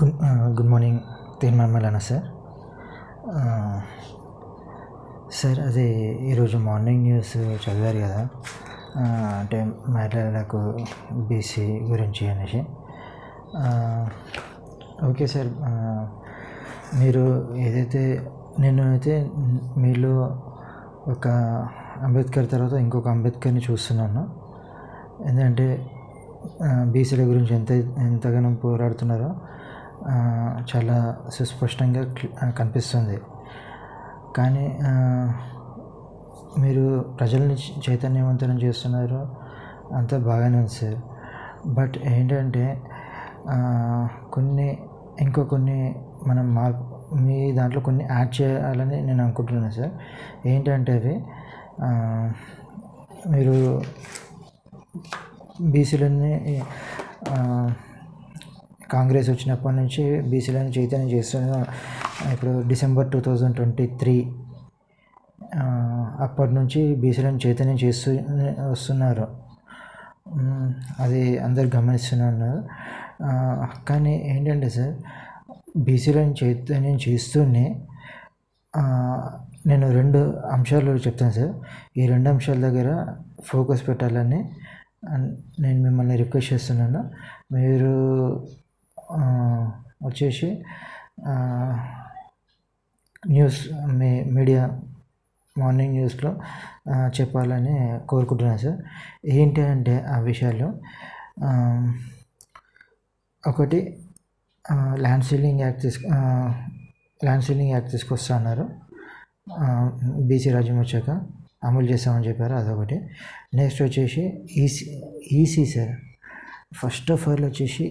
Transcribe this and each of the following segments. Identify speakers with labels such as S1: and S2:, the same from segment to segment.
S1: Good good morning తీర్మామలనా sir sir అది ఈరోజు మార్నింగ్ న్యూస్ చదివారు కదా. Uh, అంటే మహిళలకు బీసీ గురించి అనేసి. Uh, ఓకే సార్ uh, మీరు ఏదైతే నేను అయితే మీలో ఒక అంబేద్కర్ తర్వాత ఇంకొక అంబేద్కర్ని చూస్తున్నాను. ఎందుకంటే బీసీల గురించి ఎంత ఎంతగానో పోరాడుతున్నారో చాలా సుస్పష్టంగా కనిపిస్తుంది. కానీ మీరు ప్రజల్ని చైతన్యవంతులను చేస్తున్నారు. అంతా బాగానే ఉంది సార్. బట్ ఏంటంటే కొన్ని ఇంకో కొన్ని మనం మార్పు మీ దాంట్లో కొన్ని యాడ్ చేయాలని నేను అనుకుంటున్నాను సార్. ఏంటంటే అవి మీరు బీసీలని కాంగ్రెస్ వచ్చినప్పటి నుంచి బీసీలను చైతన్యం చేస్తున్న ఇప్పుడు December two thousand twenty three అప్పటి నుంచి బీసీలను చైతన్యం చేస్తూ వస్తున్నారు. అది అందరు గమనిస్తున్నారు. కానీ ఏంటంటే సార్ బీసీలను చైతన్యం చేస్తూనే నేను రెండు అంశాలు చెప్తాను సార్. ఈ రెండు అంశాల దగ్గర ఫోకస్ పెట్టాలని నేను మిమ్మల్ని రిక్వెస్ట్ చేస్తున్నాను. మీరు వచ్చేసి న్యూస్ మీ మీడియా మార్నింగ్ న్యూస్లో చెప్పాలని కోరుకుంటున్నాను సార్. ఏంటి అంటే ఆ విషయాలు ఒకటి ల్యాండ్ సీలింగ్ యాక్ట్ తీసుకు ల్యాండ్ సీలింగ్ యాక్ట్ తీసుకొస్తా అన్నారు. బీసీ రాజ్యం వచ్చాక అమలు చేస్తామని చెప్పారు అదొకటి. నెక్స్ట్ వచ్చేసి EC EC sir. First of all వచ్చేసి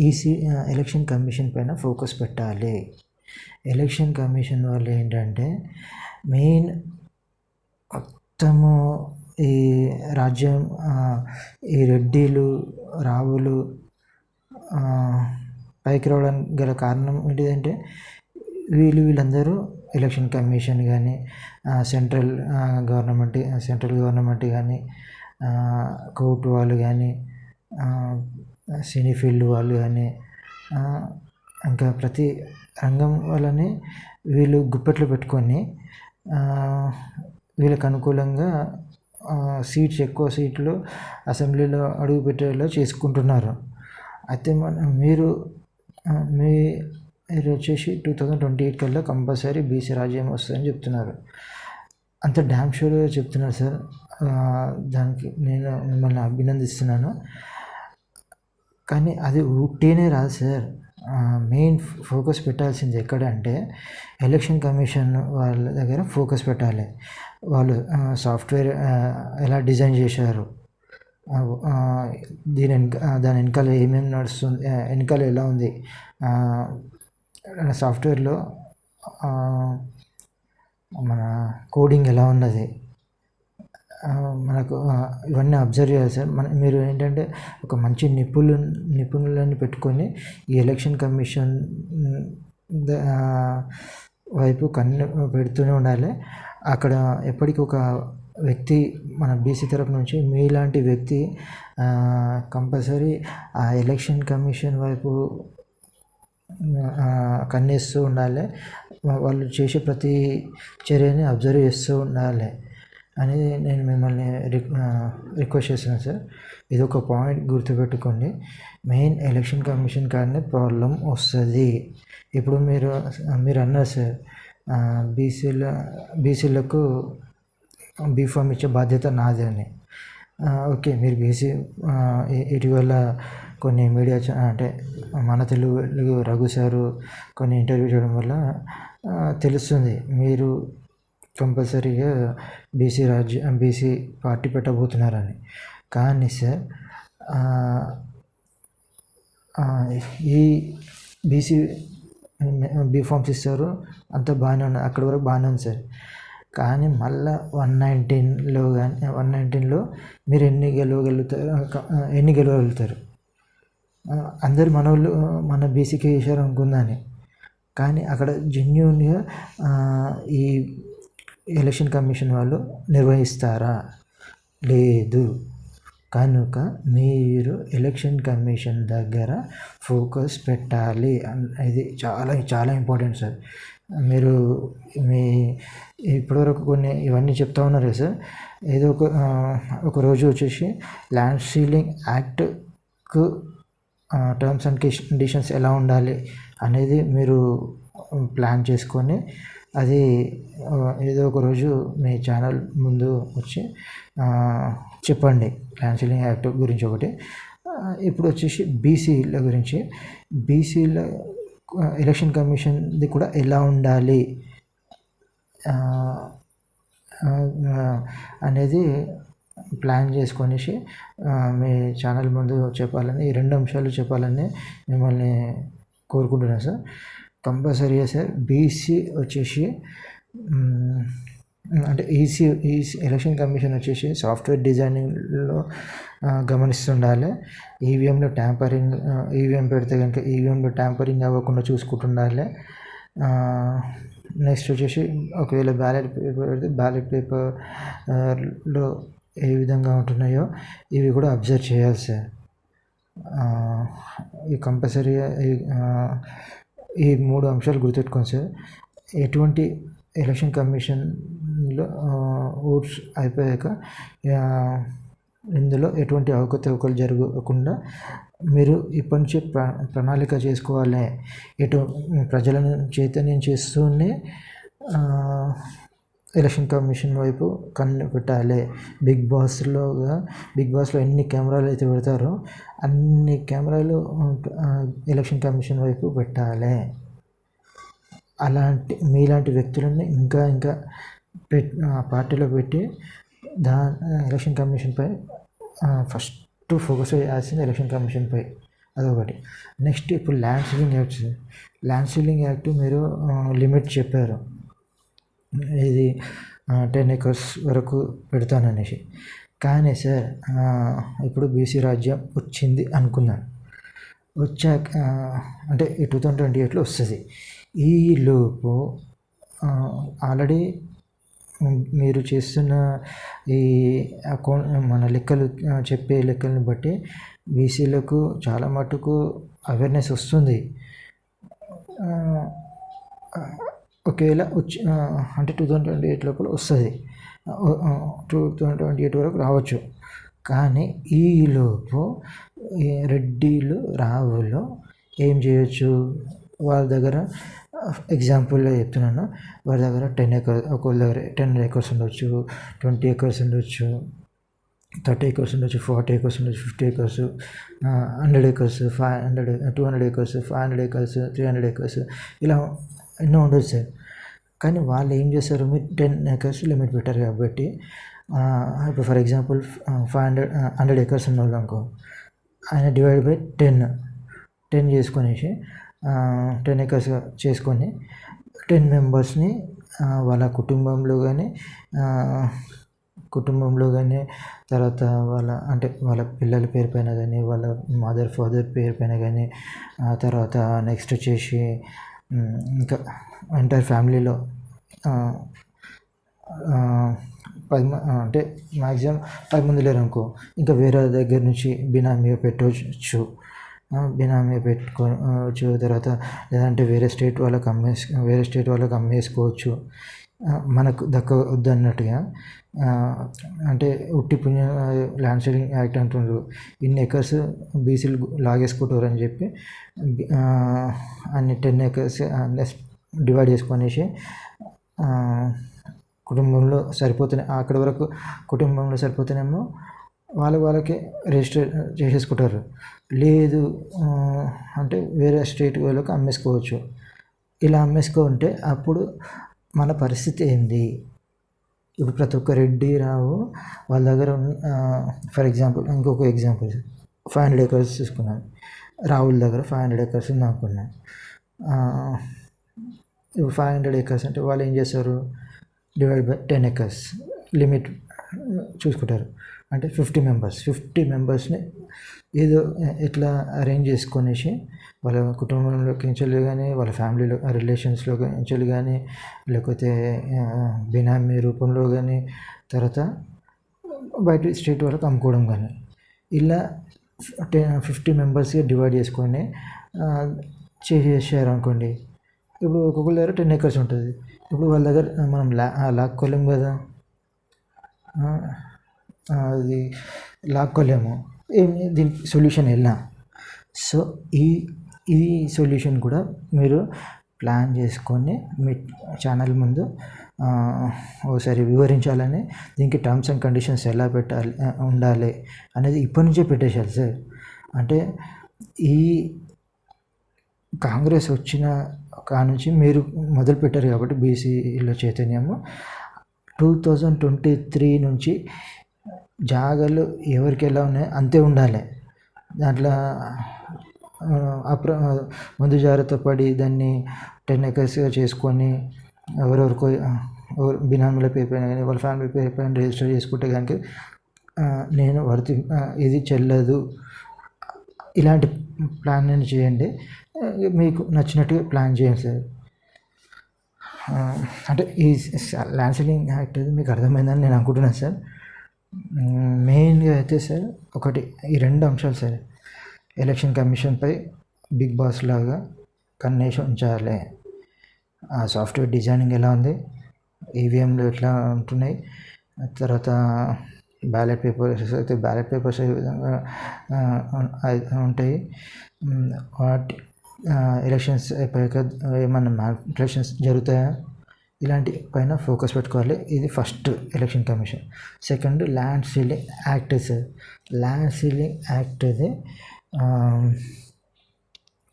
S1: ఈసీ ఎలక్షన్ కమిషన్ పైన ఫోకస్ పెట్టాలి. ఎలక్షన్ కమిషన్ వాళ్ళు ఏంటంటే మెయిన్ మొత్తము ఈ రాజ్యం ఈ రెడ్డిలు రావులు పైకి రావడానికి గల కారణం ఏంటిదంటే వీళ్ళు వీళ్ళందరూ ఎలక్షన్ కమిషన్ కానీ సెంట్రల్ గవర్నమెంట్ సెంట్రల్ గవర్నమెంట్ కానీ కోర్టు వాళ్ళు కానీ సినీ ఫీల్డ్ వాళ్ళు కానీ ఇంకా ప్రతి రంగం వాళ్ళని వీళ్ళు గుప్పెట్లో పెట్టుకొని వీళ్ళకి అనుకూలంగా సీట్స్ ఎక్కువ సీట్లు అసెంబ్లీలో అడుగు పెట్టేలా చేసుకుంటున్నారు. అయితే మన మీరు మీ మీరు వచ్చేసి టూ థౌజండ్ ట్వంటీ ఎయిట్ కల్లా కంపల్సరీ బీసీ రాజ్యం వస్తుందని చెప్తున్నారు. అంత డ్యామ్ షూర్గా చెప్తున్నారు సార్. దానికి నేను మిమ్మల్ని అభినందిస్తున్నాను. కానీ అది ఊటీనే రాదు సార్. మెయిన్ ఫోకస్ పెట్టాల్సింది ఎక్కడ అంటే ఎలక్షన్ కమిషన్ వాళ్ళ దగ్గర ఫోకస్ పెట్టాలి. వాళ్ళు సాఫ్ట్వేర్ ఎలా డిజైన్ చేశారు దీని వెనక దాని వెనకాల ఏమేమి నడుస్తుంది వెనకాల ఎలా ఉంది సాఫ్ట్వేర్లో మన కోడింగ్ ఎలా ఉన్నది మనకు ఇవన్నీ అబ్జర్వ్ చేయాలి సార్. మన మీరు ఏంటంటే ఒక మంచి నిపుణులు నిపుణులను పెట్టుకొని ఈ ఎలక్షన్ కమిషన్ వైపు కన్ను పెడుతూనే ఉండాలి. అక్కడ ఎప్పటికీ ఒక వ్యక్తి మన బీసీ తరపు నుంచి మీలాంటి వ్యక్తి కంపల్సరీ ఆ ఎలక్షన్ కమిషన్ వైపు కన్నేస్తూ ఉండాలి. వాళ్ళు చేసే ప్రతి చర్యని అబ్జర్వ్ చేస్తూ ఉండాలి. అని నేను మిమ్మల్ని రిక్వెస్ట్ చేస్తున్నాను సార్ ఇది ఒక పాయింట్ గుర్తుపెట్టుకోండి. మెయిన్ ఎలక్షన్ కమిషన్ కాడనే ప్రాబ్లం వస్తుంది. ఇప్పుడు మీరు మీరు అన్నారు సార్ బీసీల బీసీలకు బీఫామ్ ఇచ్చే బాధ్యత నాది అని. ఓకే మీరు బీసీ ఇటీవల కొన్ని మీడియా అంటే మన తెలుగు రఘు సారు కొన్ని ఇంటర్వ్యూ చేయడం వల్ల తెలుస్తుంది. మీరు కంపల్సరీగా బీసీ రాజ్య బీసీ పార్టీ పెట్టబోతున్నారని. కానీ సార్ ఈ బీసీ బీఫామ్స్ ఇస్తారు అంత బాగానే ఉన్నది అక్కడి వరకు బాగానే ఉంది సార్. కానీ మళ్ళీ వన్ నైన్టీన్లో కానీ వన్ నైన్టీన్లో మీరు ఎన్ని గెలవగలుగుతారు ఎన్ని గెలవగలుగుతారు? అందరు మన వాళ్ళు మన బీసీకి వేసారు అనుకుందని కానీ అక్కడ జెన్యున్గా ఈ ఎలక్షన్ కమిషన్ వాళ్ళు నిర్వహిస్తారా? లేదు. కనుక మీరు ఎలక్షన్ కమిషన్ దగ్గర ఫోకస్ పెట్టాలి. ఇది చాలా చాలా ఇంపార్టెంట్ సార్. మీరు మీ ఇప్పటివరకు కొన్ని ఇవన్నీ చెప్తా ఉన్నారు సార్. ఏదో ఒక ఒక రోజు వచ్చేసి ల్యాండ్ సీలింగ్ యాక్ట్కు టర్మ్స్ అండ్ కండిషన్స్ ఎలా ఉండాలి అనేది మీరు ప్లాన్ చేసుకొని అది ఏదో ఒక రోజు మీ ఛానల్ ముందు వచ్చి చెప్పండి. క్యాన్సిలింగ్ యాక్ట్ గురించి ఒకటి. ఇప్పుడు వచ్చేసి బీసీల గురించి. బీసీల ఎలక్షన్ కమిషన్ది కూడా ఎలా ఉండాలి? అనేది ప్లాన్ చేసుకొనేసి మీ ఛానల్ ముందు చెప్పాలని ఈ రెండు అంశాలు చెప్పాలని మిమ్మల్ని కోరుకుంటున్నాను సార్. కంపల్సరీగా సార్ బీసీ వచ్చేసి అంటే ఈసీ ఈసీ ఎలక్షన్ కమిషన్ వచ్చేసి సాఫ్ట్వేర్ డిజైనింగ్లో గమనిస్తుండాలి. ఈవీఎంలో ట్యాంపరింగ్ ఈవీఎం పెడితే కనుక ఈవీఎంలో ట్యాంపరింగ్ అవ్వకుండా చూసుకుంటుండాలి. నెక్స్ట్ వచ్చేసి ఒకవేళ బ్యాలెట్ పేపర్ పెడితే బ్యాలెట్ పేపర్లో ఏ విధంగా ఉంటున్నాయో ఇవి కూడా అబ్జర్వ్ చేయాలి సార్. ఈ కంపల్సరీగా ఈ మూడు అంశాలు గుర్తుపెట్టుకోండి సార్. ఎటువంటి ఎలక్షన్ కమిషన్లో ఓట్స్ అయిపోయాక ఇందులో ఎటువంటి అవకతవకలు జరగకుండా మీరు ఇప్పటి నుంచి ప్ర ప్రణాళిక చేసుకోవాలి. ఎటు ప్రజలను చైతన్యం చేస్తూనే ఎలక్షన్ కమిషన్ వైపు కన్ను పెట్టాలి. బిగ్ బాస్లోగా బిగ్ బాస్లో ఎన్ని కెమెరాలు అయితే పెడతారో అన్ని కెమెరాలు ఎలక్షన్ కమిషన్ వైపు పెట్టాలి. అలాంటి మీలాంటి వ్యక్తులని ఇంకా ఇంకా పెట్ పార్టీలో పెట్టి దా ఎలక్షన్ కమిషన్పై ఫస్ట్ ఫోకస్ చేయాల్సింది ఎలక్షన్ కమిషన్పై అదొకటి. నెక్స్ట్ ఇప్పుడు land ceiling act land ceiling act మీరు లిమిట్ చెప్పారు. ఇది టెన్ ఎకర్స్ వరకు పెడతాను అనేసి కానీ సార్ ఇప్పుడు బీసీ రాజ్యం వచ్చింది అనుకున్నాను వచ్చాక అంటే టూ థౌజండ్ ట్వంటీ ఎయిట్లో వస్తుంది. ఈలోపు ఆల్రెడీ మీరు చేస్తున్న ఈ అకౌంట్ మన లెక్కలు చెప్పే లెక్కలను బట్టి బీసీలకు చాలా మటుకు అవేర్నెస్ వస్తుంది. ఒకవేళ వచ్చి అంటే టూ థౌజండ్ ట్వంటీ ఎయిట్ లోపల వస్తుంది. టూ థౌజండ్ ట్వంటీ ఎయిట్ వరకు రావచ్చు. కానీ ఈలోపు రెడ్డిలు రావులు ఏం చేయొచ్చు? వాళ్ళ దగ్గర ఎగ్జాంపుల్గా చెప్తున్నాను. వారి దగ్గర టెన్ ఎకర్ ఒకళ్ళ దగ్గర టెన్ ఎకర్స్ ఉండొచ్చు ట్వంటీ ఎకర్స్ ఉండొచ్చు థర్టీ ఎకర్స్ ఉండొచ్చు ఫార్టీ ఎకర్స్ ఉండొచ్చు fifty acres hundred acres five hundred two hundred acres five hundred acres three hundred acres ఇలా ఎన్నో ఉండొచ్చు సార్. కానీ వాళ్ళు ఏం చేస్తారు? మీరు టెన్ ఎకర్స్ లిమిట్ పెట్టారు కాబట్టి ఇప్పుడు for example five hundred hundred acres ఉన్న వాళ్ళు అనుకో ఆయన డివైడ్ బై టెన్. టెన్ చేసుకునేసి టెన్ ఎకర్స్ చేసుకొని టెన్ మెంబర్స్ని వాళ్ళ కుటుంబంలో కానీ కుటుంబంలో కానీ తర్వాత వాళ్ళ అంటే వాళ్ళ పిల్లల పేరు పైన కానీ వాళ్ళ మదర్ ఫాదర్ పేరు పైన కానీ తర్వాత నెక్స్ట్ వచ్చేసి ఇంకా ఎంటైర్ ఫ్యామిలీలో పది అంటే మ్యాక్సిమం పది మంది లేరు అనుకో. ఇంకా వేరే దగ్గర నుంచి బినామీగా పెట్టవచ్చు బినామీ పెట్టుకోవచ్చు తర్వాత లేదంటే వేరే స్టేట్ వాళ్ళకి అమ్మేసి వేరే స్టేట్ వాళ్ళకి అమ్మేసుకోవచ్చు. మనకు దక్కవద్దు అన్నట్టుగా అంటే ఉట్టి పుణ్య ల్యాండ్ షేడింగ్ యాక్ట్ అంటుండ్రు. ఇన్ని ఎకర్స్ బీసీలు లాగేసుకుంటారు అని చెప్పి అన్ని టెన్ ఎకర్స్ డివైడ్ చేసుకునేసి కుటుంబంలో సరిపోతున్నాయి అక్కడి వరకు కుటుంబంలో సరిపోతేనేమో వాళ్ళ వాళ్ళకి రిజిస్టర్ చేసేసుకుంటారు. లేదు అంటే వేరే స్టేట్ వాళ్ళకి అమ్మేసుకోవచ్చు. ఇలా అమ్మేసుకుంటే అప్పుడు మన పరిస్థితి ఏంది? ఇప్పుడు ప్రతి ఒక్క రెడ్డి రావు వాళ్ళ దగ్గర ఫర్ ఎగ్జాంపుల్ ఇంకొక ఎగ్జాంపుల్ ఫైవ్ హండ్రెడ్ ఎకర్స్ తీసుకున్నాను రాహుల్ దగ్గర ఫైవ్ హండ్రెడ్ ఎకర్స్ నాకున్నాయి ఇప్పుడు ఫైవ్ హండ్రెడ్ ఎకర్స్ అంటే వాళ్ళు ఏం చేస్తారు? Divide by ten acres limit చూసుకుంటారు. అంటే ఫిఫ్టీ మెంబర్స్ ఫిఫ్టీ మెంబర్స్ని ఏదో ఎట్లా అరేంజ్ చేసుకొనేసి వాళ్ళ కుటుంబంలోకి నుంచి కానీ వాళ్ళ ఫ్యామిలీలో రిలేషన్స్లో నుంచి కానీ లేకపోతే బినామీ రూపంలో కానీ తర్వాత బయట స్టేట్ వాళ్ళకి అమ్ముకోవడం కానీ. ఇలా టెన్ ఫిఫ్టీ మెంబర్స్గా డివైడ్ చేసుకొని చేసేసారు అనుకోండి. ఇప్పుడు ఒక్కొక్కరి దగ్గర టెన్ ఎకర్స్ ఉంటుంది. ఇప్పుడు వాళ్ళ దగ్గర మనం లా లాక్కోలేము కదా. అది లాక్కోలేము. ఏం దీనికి సొల్యూషన్ ఎలా? సో ఈ ఈ సొల్యూషన్ కూడా మీరు ప్లాన్ చేసుకొని మీ ఛానల్ ముందు ఒకసారి వివరించాలని దీనికి టర్మ్స్ అండ్ కండిషన్స్ ఎలా పెట్టాలి ఉండాలి అనేది ఇప్పటి నుంచే పెట్టేశారు సార్. అంటే ఈ కాంగ్రెస్ వచ్చిన కానుంచి మీరు మొదలు పెట్టారు కాబట్టి బీసీలో చైతన్యము. టూ థౌజండ్ ట్వంటీ త్రీ నుంచి జాగాలు ఎవరికి ఎలా ఉన్నాయో అంతే ఉండాలి. దాంట్లో అప్ర ముందు జాగ్రత్త పడి దాన్ని టెన్ ఎకర్స్గా చేసుకొని ఎవరెవరికో ఎవరు బినామీల పేరు పైన కానీ వాళ్ళ ఫ్యామిలీ పేరు పైన రిజిస్టర్ చేసుకుంటే కనుక నేను వర్తి ఇది చెల్లదు. ఇలాంటి ప్లాన్ నేను చేయండి. మీకు నచ్చినట్టుగా ప్లాన్ చేయండి సార్. అంటే ఈ ల్యాండ్ సెల్లింగ్ యాక్ట్ అది మీకు అర్థమైందని నేను అనుకుంటున్నాను సార్. మెయిన్గా అయితే సార్ ఒకటి ఈ రెండు అంశాలు సార్. ఎలక్షన్ కమిషన్పై బిగ్ బాస్ లాగా కన్నేసి ఉంచాలి. ఆ సాఫ్ట్వేర్ డిజైనింగ్ ఎలా ఉంది? ఈవీఎంలు ఎట్లా ఉంటున్నాయి? తర్వాత బ్యాలెట్ పేపర్స్ అయితే బ్యాలెట్ పేపర్స్ ఏ విధంగా ఉంటాయి? వాటి ఎలక్షన్స్ అయిపోయాక ఏమన్నా మ్యానిపులేషన్స్ జరుగుతాయా? ఇలాంటి పైన ఫోకస్ పెట్టుకోవాలి. ఇది first election commission. Second land ceiling act sir. Land ceiling act అది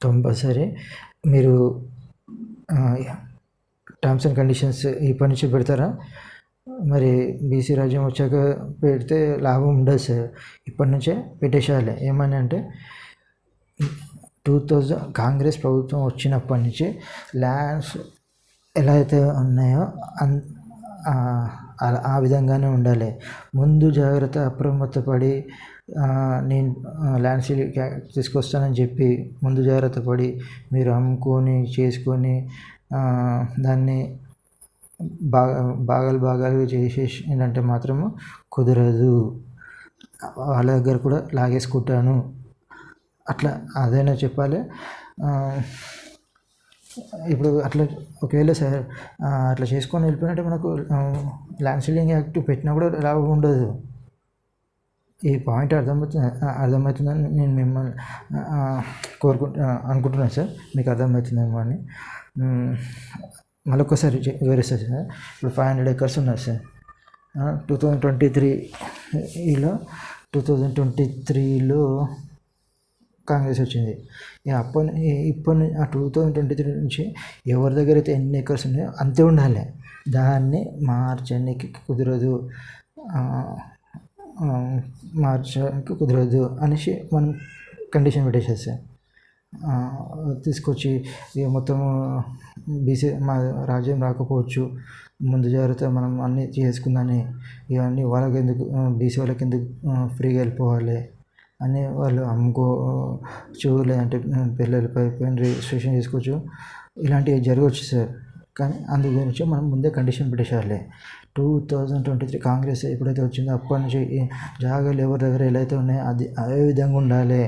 S1: కంపల్సరీ. మీరు టర్మ్స్ అండ్ కండిషన్స్ ఇప్పటి నుంచి పెడతారా? మరి బీసీ రాజ్యం వచ్చాక పెడితే లాభం ఉండదు సార్. ఇప్పటి నుంచే పెట్టేసేయాలి. ఏమని అంటే టూ థౌజండ్ కాంగ్రెస్ ప్రభుత్వం వచ్చినప్పటి నుంచి ల్యాండ్స్ ఎలా అయితే ఉన్నాయో అన్ ఆ, విధంగానే ఉండాలి. ముందు జాగ్రత్త అప్రమత్తపడి నేను ల్యాండ్ సీల్ తీసుకొస్తానని చెప్పి ముందు జాగ్రత్త పడి మీరు అమ్ముకొని చేసుకొని దాన్ని బాగా భాగాలు భాగాలుగా చేసేసి ఏంటంటే మాత్రము కుదరదు. వాళ్ళ దగ్గర కూడా లాగేసుకుంటాను అట్లా అదైనా చెప్పాలి. ఇప్పుడు అట్లా ఒకవేళ సార్ అట్లా చేసుకొని వెళ్ళిపోయినట్టే మనకు ల్యాండ్ సీలింగ్ యాక్ట్ పెట్టినా కూడా లాభం ఉండదు. ఈ పాయింట్ అర్థమవుతుంది అర్థమవుతుందని నేను మిమ్మల్ని కోరుకుంటు అనుకుంటున్నాను సార్. మీకు అర్థమవుతుందేమో అని. మళ్ళీ మళ్ళొకసారి చె- వివరిస్తాను సార్ ఇప్పుడు ఫైవ్ హండ్రెడ్ ఎకర్స్ ఉన్నాయి సార్. టూ థౌజండ్ ట్వంటీ త్రీలో టూ థౌజండ్ ట్వంటీ త్రీలో కాంగ్రెస్ వచ్చింది. ఇక అప్పటి ఇప్పటి ఆ టూ థౌజండ్ ట్వంటీ త్రీ నుంచి ఎవరి దగ్గర అయితే ఎన్ని ఎకర్స్ ఉన్నాయో అంతే ఉండాలి. దాన్ని మార్చడానికి కుదరదు. మార్చడానికి కుదరదు అనేసి మనం కండిషన్ పెట్టేసేస్తాం తీసుకొచ్చి ఇక మొత్తం బీసీ మా రాజ్యం రాకపోవచ్చు ముందు జాగ్రత్త మనం అన్నీ చేసుకుందని ఇవన్నీ వాళ్ళకి ఎందుకు బీసీ వాళ్ళకి ఎందుకు ఫ్రీగా వెళ్ళిపోవాలి అని వాళ్ళు అమ్ముకోవచ్చు లేదంటే పిల్లలపై రిజిస్ట్రేషన్ చేసుకోవచ్చు. ఇలాంటివి జరగవచ్చు సార్. కానీ అందు గురించి మనం ముందే కండిషన్ పెట్టేసేయాలి two thousand twenty three Congress ఎప్పుడైతే వచ్చిందో అప్పటి నుంచి జాగాలు ఎవరి దగ్గర ఎలా అయితే ఉన్నాయో అది అదే విధంగా ఉండాలి.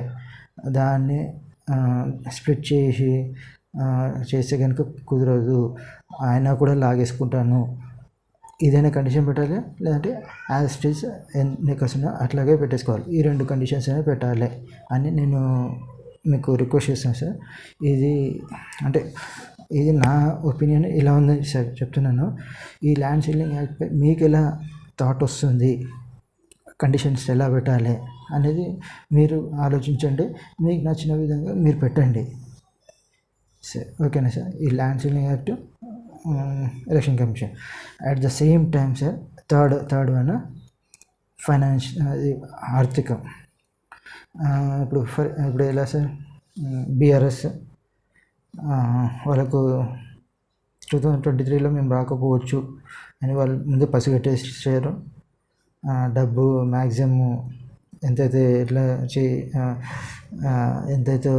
S1: దాన్ని స్ప్లిట్ చేసి చేస్తే కనుక కుదరదు. ఆయన కూడా లాగేసుకుంటాను. ఇదైనా కండిషన్ పెట్టాలి లేదంటే యాజ్ స్టిల్స్ ఎన్ని ఎకర్స్ అట్లాగే పెట్టేసుకోవాలి. ఈ రెండు కండిషన్స్ అనేవి పెట్టాలి అని నేను మీకు రిక్వెస్ట్ చేస్తాను సార్. ఇది అంటే ఇది నా ఒపీనియన్ ఇలా ఉంది సార్ చెప్తున్నాను. ఈ ల్యాండ్ సీలింగ్ యాక్ట్పై మీకు ఎలా థాట్ వస్తుంది? కండిషన్స్ ఎలా పెట్టాలి అనేది మీరు ఆలోచించండి. మీకు నచ్చిన విధంగా మీరు పెట్టండి. సార్ ఓకేనా సార్? ఈ land ceiling act election commission. At the same time sir third third one finance అది ఆర్థికం. ఇప్పుడు ఫర్ ఇప్పుడు ఎలా సార్? బీఆర్ఎస్ వాళ్ళకు టూ థౌజండ్ ట్వంటీ త్రీలో మేము రాకపోవచ్చు అని వాళ్ళు ముందే పసిగట్టేసారు డబ్బు మ్యాక్సిమం ఎంతైతే ఎట్లా చే ఎంతైతే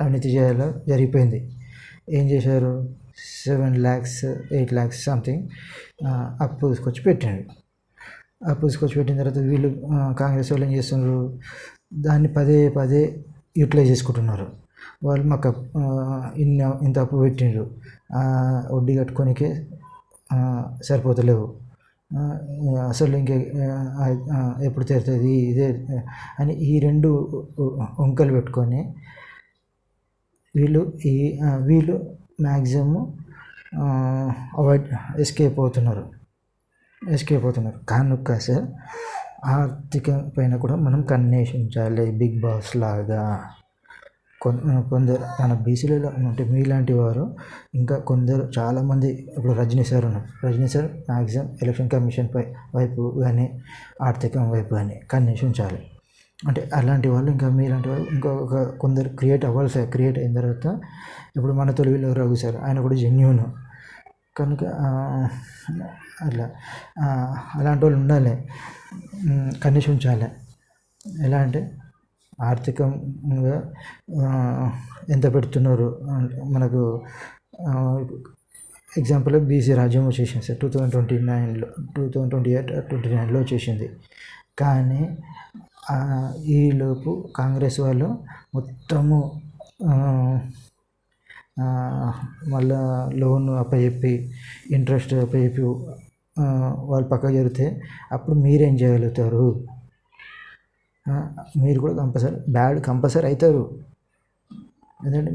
S1: అవినీతి చేయాలో జరిగిపోయింది. ఏం చేశారు? Seven lakhs eight lakhs something అప్పు తీసుకొచ్చి పెట్టాడు అప్పు తీసుకొచ్చి పెట్టిన తర్వాత వీళ్ళు కాంగ్రెస్ వాళ్ళు ఏం చేస్తున్నారు? దాన్ని పదే పదే యూటిలైజ్ చేసుకుంటున్నారు. వాళ్ళు మాకు ఇన్ని ఇంత అప్పు పెట్టిండ్రు. వడ్డీ కట్టుకోనికే సరిపోతలేవు. అసలు ఇంకే ఎప్పుడు తీరుతుంది ఇదే అని ఈ రెండు వంకలు పెట్టుకొని వీళ్ళు ఈ వీళ్ళు మ్యాక్సిమం అవాయిడ్ ఎస్కేప్ అవుతున్నారు. ఎస్కేప్ అవుతున్నారు. కానుక సార్ ఆర్థిక పైన కూడా మనం కన్నేషించాలి బిగ్ బాస్ లాగా. కొందరు మన బీసీలలో అంటే మీలాంటి వారు ఇంకా కొందరు చాలామంది ఇప్పుడు రజనీ సార్ ఉన్నారు. Rajani sir maximum election commission పై వైపు కానీ ఆర్థికం వైపు కానీ కన్నేసి ఉంచాలి. అంటే అలాంటి వాళ్ళు ఇంకా మీలాంటి వాళ్ళు ఇంకొక కొందరు క్రియేట్ అవ్వాలి సార్. క్రియేట్ అయిన తర్వాత ఇప్పుడు మన తొలివిలో రఘు సార్ ఆయన కూడా జెన్యున్. కనుక అట్లా అలాంటి వాళ్ళు ఉండాలి. ఉమ్, ఉంచాలి. ఎలా అంటే ఆర్థికంగా ఎంత పెడుతున్నారు? మనకు ఎగ్జాంపుల్ బీసీ రాజ్యం వచ్చేసింది సార్ టూ థౌజండ్ ట్వంటీ నైన్లో two thousand twenty eight twenty నైన్లో వచ్చేసింది. కానీ ఈలోపు కాంగ్రెస్ వాళ్ళు మొత్తము మళ్ళా లోన్ అప్పచెప్పి ఇంట్రెస్ట్ అప్పచెప్పి వాళ్ళు పక్క జరిగితే అప్పుడు మీరేం చేయగలుగుతారు? మీరు కూడా కంపల్సరీ బ్యాడ్ కంపల్సరీ అవుతారు. ఎందుకంటే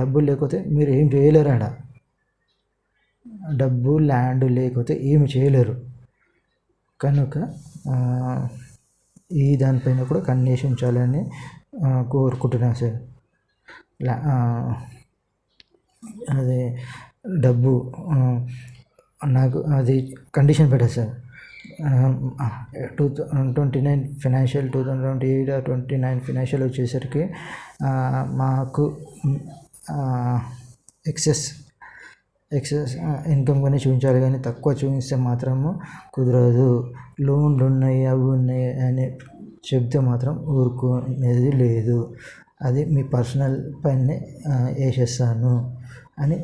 S1: డబ్బులు లేకపోతే మీరు ఏం చేయలేరు ఆడ డబ్బు ల్యాండ్ లేకపోతే ఏమి చేయలేరు. కనుక ఈ దానిపైన కూడా కన్నేసి ఉంచాలని కోరుకుంటున్నాను సార్. అదే డబ్బు నాకు అది కండిషన్ పెట్టారు sir. Two twenty nine financial two thousand twenty eight twenty nine financial వచ్చేసరికి మాకు ఎక్సెస్ ఎక్సెస్ ఇన్కమ్ కానీ చూపించాలి కానీ తక్కువ చూపిస్తే మాత్రము కుదరదు. లోన్లు ఉన్నాయి అవి ఉన్నాయి అని చెప్తే మాత్రం ఊరుకునేది లేదు. అది మీ పర్సనల్ పైనే వేసేస్తాను అని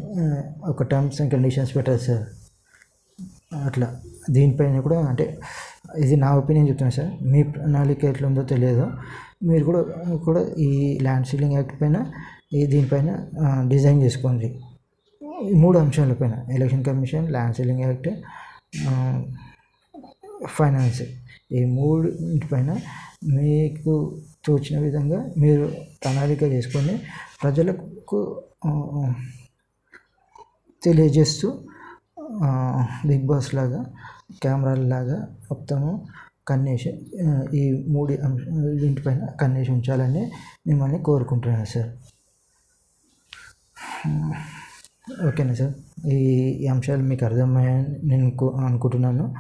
S1: ఒక టర్మ్స్ అండ్ కండిషన్స్ పెట్టారు సార్. అట్లా. దీనిపైన కూడా అంటే ఇది నా ఒపీనియన్ చెప్తున్నా సార్. మీ ప్రణాళిక ఎట్లా ఉందో తెలియదు. మీరు కూడా కూడా ఈ ల్యాండ్ సీలింగ్ యాక్ట్ పైన ఈ దీనిపైన డిజైన్ చేసుకోండి. మూడు మూడు అంశాలపైన election commission land ceiling act finance. ఈ మూడింటిపైన మీకు తోచిన విధంగా మీరు ప్రణాళిక చేసుకొని ప్రజలకు తెలియజేస్తూ బిగ్ బాస్ లాగా కెమెరాల లాగా మొత్తము కన్నేసి ఈ మూడు అంశ కన్నేసి ఉంచాలని మిమ్మల్ని కోరుకుంటున్నాను సార్. ఓకేనా సార్? ఈ అంశాలు మీకు అర్థమయ్యాయని నేను అనుకుంటున్నాను.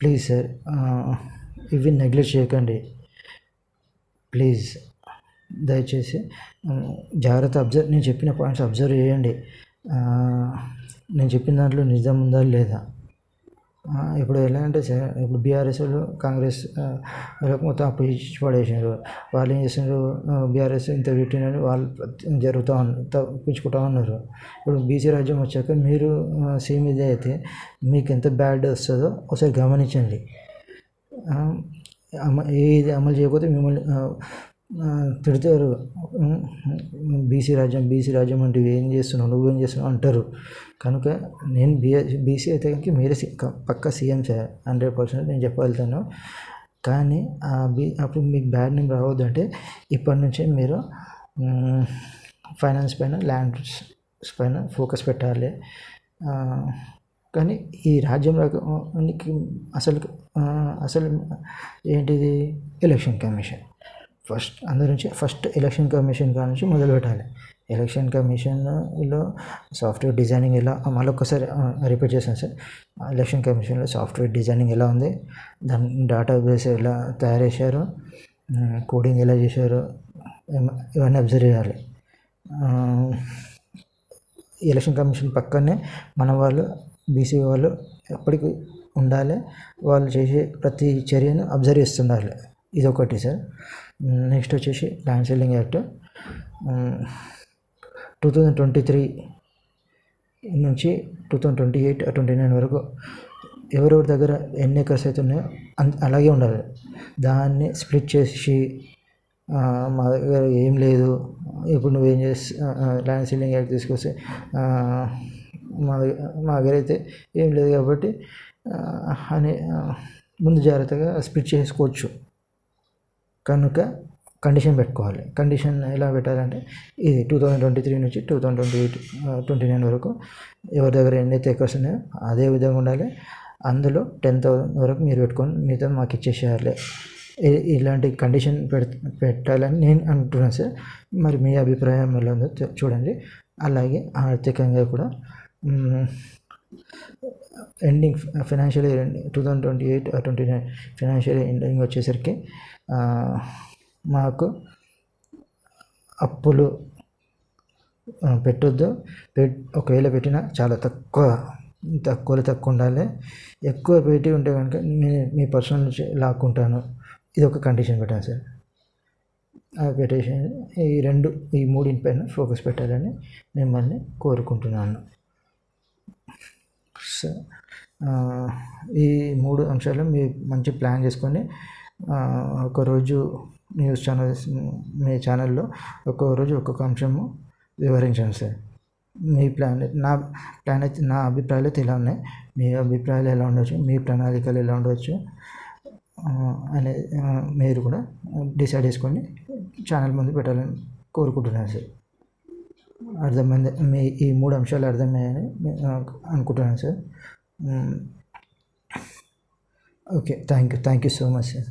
S1: ప్లీజ్ సార్ ఇవి నెగ్లెక్ట్ చేయకండి. ప్లీజ్ దయచేసి జాగ్రత్త అబ్జర్వ్ నేను చెప్పిన పాయింట్స్ అబ్జర్వ్ చేయండి. నేను చెప్పిన దాంట్లో నిజం ఉందా లేదా? ఇప్పుడు ఎలా అంటే సార్ ఇప్పుడు బీఆర్ఎస్ వాళ్ళు కాంగ్రెస్ వాళ్ళకి మొత్తం అప్పు ఇచ్చి పడేసారు వాళ్ళు ఏం చేస్తున్నారు? బీఆర్ఎస్ ఇంత పెట్టినని వాళ్ళు జరుగుతూ ఉన్నారు తప్పించుకుంటా ఉన్నారు. ఇప్పుడు బీసీ రాజ్యం వచ్చాక మీరు సేమ్ ఇదే అయితే మీకు ఎంత బ్యాడ్ వస్తుందో ఒకసారి గమనించండి. ఏది అమలు చేయకపోతే మిమ్మల్ని తిడతారు. బీసీ రాజ్యం బీసీ రాజ్యం అంటే ఏం చేస్తున్నావు? నువ్వేం చేస్తున్నావు? అంటారు. కనుక నేను బీ బీసీ అయితే కనుక మీరే సి- సీఎం సార్. హండ్రెడ్ పర్సెంట్ నేను చెప్పగలుగుతాను. కానీ ఆ బీ అప్పుడు మీకు బ్యాడ్ నేమ్ రావద్దంటే ఇప్పటి నుంచే మీరు ఫైనాన్స్ పైన ల్యాండ్స్ పైన ఫోకస్ పెట్టాలి. కానీ ఈ రాజ్యం రకానికి అసలు అసలు ఏంటిది? Election commission. ఫస్ట్ అందరి నుంచి ఫస్ట్ ఎలక్షన్ కమిషన్ కాడ నుంచి మొదలు పెట్టాలి. ఎలక్షన్ కమిషన్లో సాఫ్ట్వేర్ డిజైనింగ్ ఎలా మళ్ళొక్కసారి రిపీట్ చేశాను సార్. ఎలక్షన్ కమిషన్లో సాఫ్ట్వేర్ డిజైనింగ్ ఎలా ఉంది దాని డేటాబేస్ ఎలా తయారు చేశారు కోడింగ్ ఎలా చేశారు ఇవన్నీ అబ్జర్వ్ చేయాలి. ఎలక్షన్ కమిషన్ పక్కనే మన వాళ్ళు బీసీ వాళ్ళు ఎప్పటికీ ఉండాలి. వాళ్ళు చేసే ప్రతి చర్యను అబ్జర్వ్ చేస్తుండాలి. ఇది ఒకటి సార్ నెక్స్ట్ వచ్చేసి land ceiling act. Two thousand twenty three నుంచి two thousand twenty eight twenty nine వరకు ఎవరెవరి దగ్గర ఎన్ని ఎకర్స్ అయితే ఉన్నాయో అన్ అలాగే ఉండాలి. దాన్ని స్ప్లిట్ చేసి మా దగ్గర ఏం లేదు. ఇప్పుడు నువ్వేం చేసి ల్యాండ్ సీలింగ్ యాక్ట్ తీసుకొస్తే మా దగ్గర మా దగ్గర అయితే ఏం లేదు కాబట్టి అని ముందు జాగ్రత్తగా స్ప్లిట్ చేసుకోవచ్చు. కనుక కండిషన్ పెట్టుకోవాలి. కండిషన్ ఎలా పెట్టాలంటే ఇది టూ థౌజండ్ ట్వంటీ త్రీ నుంచి two thousand twenty eight twenty nine వరకు ఎవరి దగ్గర ఎన్నైతే ఎకర్స్ ఉన్నాయో అదే విధంగా ఉండాలి. అందులో టెన్ థౌసండ్ వరకు మీరు పెట్టుకొని మిగతా మాకు ఇచ్చేసేయాలి. ఇలాంటి కండిషన్ పెడ పెట్టాలని నేను అంటున్నాను సార్. మరి మీ అభిప్రాయం ఎలా ఉందో చూడండి. అలాగే ఆర్థికంగా కూడా ending financial year two thousand twenty eight twenty nine financial ending వచ్చేసరికి మాకు అప్పులు పెట్టొద్దు. ఒకవేళ పెట్టినా చాలా తక్కువ తక్కువలో తక్కువ ఉండాలి. ఎక్కువ పెట్టి ఉంటే కనుక నేను మీ పర్సనల్ నుంచి లాక్కుంటాను. ఇది ఒక కండిషన్ పెట్టాను సార్. ఆ పెట్టేషన్ ఈ రెండు ఈ మూడింటి పైన ఫోకస్ పెట్టాలని మిమ్మల్ని కోరుకుంటున్నాను. స- ఈ మూడు అంశాలు మీరు మంచి ప్లాన్ చేసుకొని ఒకరోజు న్యూస్ ఛానల్స్ మీ ఛానల్లో ఒక్కో రోజు ఒక్కొక్క అంశము వివరించండి సార్. మీ ప్లాన్ నా ప్లాన్ అయితే నా అభిప్రాయాలు అయితే ఇలా ఉన్నాయి. మీ అభిప్రాయాలు ఎలా ఉండవచ్చు మీ ప్రణాళికలు ఎలా ఉండవచ్చు అనే మీరు కూడా డిసైడ్ చేసుకొని ఛానల్ ముందు పెట్టాలని కోరుకుంటున్నాను సార్. అర్థమైంది? మీ ఈ మూడు అంశాలు అర్థమయ్యాయని అనుకుంటున్నాను sir. Okay thank you thank you so much sir.